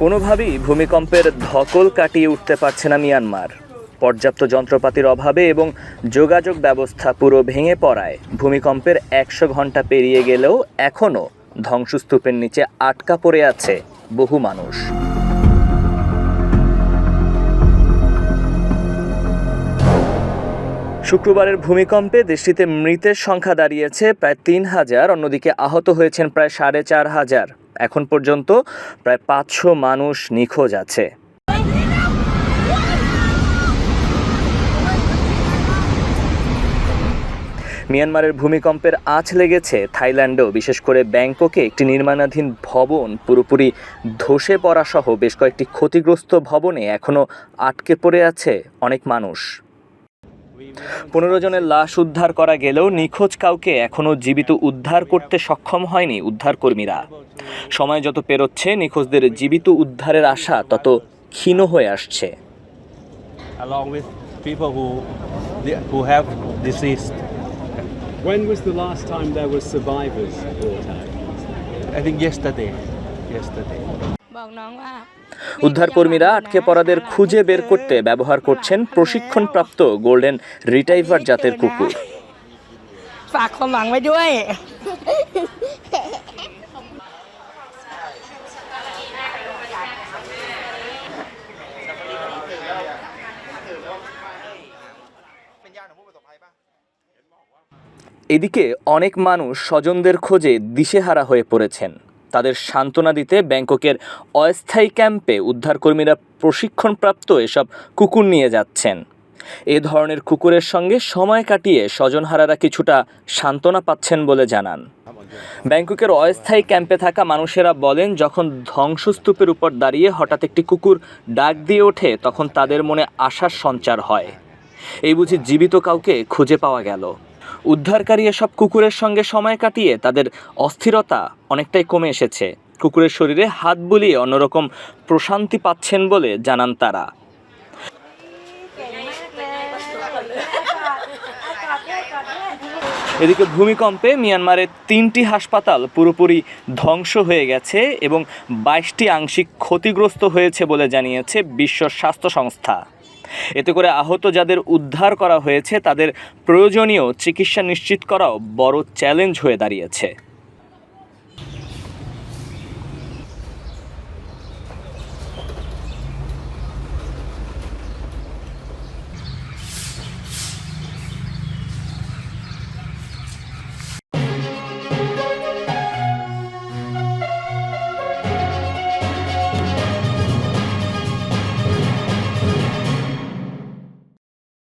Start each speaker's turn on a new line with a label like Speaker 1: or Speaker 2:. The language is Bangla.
Speaker 1: কোনোভাবেই ভূমিকম্পের ধকল কাটিয়ে উঠতে পারছে না মিয়ানমার। পর্যাপ্ত যন্ত্রপাতির অভাবে এবং যোগাযোগ ব্যবস্থা পুরো ভেঙে পড়ায় ভূমিকম্পের একশো ঘণ্টা পেরিয়ে গেলেও এখনও ধ্বংসস্তূপের নিচে আটকা পড়ে আছে বহু মানুষ। শুক্রবারের ভূমিকম্পে দেশটিতে মৃতের সংখ্যা দাঁড়িয়েছে প্রায় তিন হাজার, অন্যদিকে আহত হয়েছেন প্রায় সাড়ে চার হাজার। এখন পর্যন্ত প্রায় পাঁচশো মানুষ নিখোঁজ আছে। মিয়ানমারের ভূমিকম্পের আঁচ লেগেছে থাইল্যান্ডেও, বিশেষ করে ব্যাংককে একটি নির্মাণাধীন ভবন, পুরোপুরি ধসে পড়া সহ বেশ কয়েকটি ক্ষতিগ্রস্ত ভবনে এখনও আটকে পড়ে আছে অনেক মানুষ। পনেরো জনের লাশ উদ্ধার করা গেলেও নিখোঁজ কাউকে এখনও জীবিত উদ্ধার করতে সক্ষম হয়নি উদ্ধারকর্মীরা। সময় যত পেরোচ্ছে নিখোঁজদের জীবিত উদ্ধারের আশা তত ক্ষীণ হয়ে আসছে। উদ্ধারকর্মীরা আটকে পড়াদের খুঁজে বের করতে ব্যবহার করছেন প্রশিক্ষণপ্রাপ্ত গোল্ডেন রিটাইভার জাতের কুকুর। এদিকে অনেক মানুষ স্বজনদের খোঁজে দিশেহারা হয়ে পড়েছেন। তাদের সান্ত্বনা দিতে ব্যাংককের অস্থায়ী ক্যাম্পে উদ্ধারকর্মীরা প্রশিক্ষণপ্রাপ্ত এসব কুকুর নিয়ে যাচ্ছেন। এ ধরনের কুকুরের সঙ্গে সময় কাটিয়ে স্বজনহারারা কিছুটা সান্ত্বনা পাচ্ছেন বলে জানান। ব্যাংককের অস্থায়ী ক্যাম্পে থাকা মানুষেরা বলেন, যখন ধ্বংসস্তূপের উপর দাঁড়িয়ে হঠাৎ একটি কুকুর ডাক দিয়ে ওঠে, তখন তাদের মনে আশার সঞ্চার হয়। এই বুঝি জীবিত কাউকে খুঁজে পাওয়া গেল। উদ্ধারকারী এসব কুকুরের সঙ্গে সময় কাটিয়ে তাদের অস্থিরতা অনেকটাই কমে এসেছে। কুকুরের শরীরে হাত বুলিয়ে অন্যরকম প্রশান্তি পাচ্ছেন বলে জানান তারা। এদিকে ভূমিকম্পে মিয়ানমারের তিনটি হাসপাতাল পুরোপুরি ধ্বংস হয়ে গেছে এবং বাইশটি আংশিক ক্ষতিগ্রস্ত হয়েছে বলে জানিয়েছে বিশ্ব স্বাস্থ্য সংস্থা। এতে করে আহত যাদের উদ্ধার করা হয়েছে, তাদের প্রয়োজনীয় চিকিৎসা নিশ্চিত করাও বড় চ্যালেঞ্জ হয়ে দাঁড়িয়েছে।